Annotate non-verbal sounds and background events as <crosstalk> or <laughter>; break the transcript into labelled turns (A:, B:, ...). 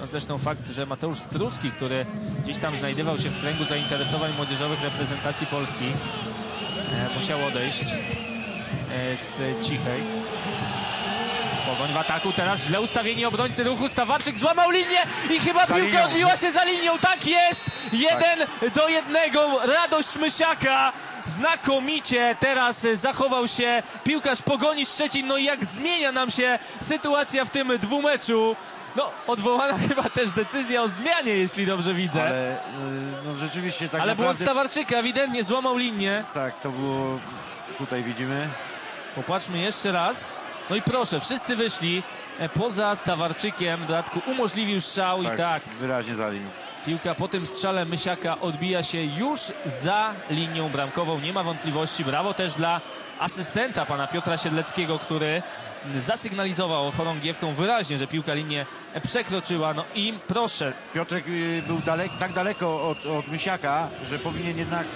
A: No zresztą fakt, że Mateusz Struski, który gdzieś tam znajdował się w kręgu zainteresowań młodzieżowych reprezentacji Polski, e, musiał odejść e, z Cichej. Pogoń w ataku, teraz źle ustawienie obrońcy ruchu, Stawarczyk złamał linię i chyba
B: Za
A: piłka
B: linią.
A: odbiła się za linią, tak jest! Jeden do jednego, radość Mysiaka, znakomicie teraz zachował się piłkarz Pogoni Szczecin, no i jak zmienia nam się sytuacja w tym dwumeczu. No, odwołana <laughs> chyba też decyzja o zmianie, jeśli dobrze widzę. Ale,
B: Ale y, no rzeczywiście tak
A: błąd
B: naprawdę...
A: Stawarczyka ewidentnie złamał linię.
B: Tak, to było... Tutaj widzimy.
A: Popatrzmy jeszcze raz. No i proszę, wszyscy wyszli. e, Poza Stawarczykiem, w dodatku umożliwił strzał
B: Tak,
A: i tak,
B: wyraźnie za linią.
A: Piłka po tym strzale Mysiaka odbija się już za linią bramkową. Nie ma wątpliwości. Brawo też dla asystenta pana Piotra Siedleckiego, który zasygnalizował chorągiewką wyraźnie, że piłka linię przekroczyła. No i proszę,
B: Piotrek y, był dalek, tak daleko od, od Mysiaka, że powinien jednak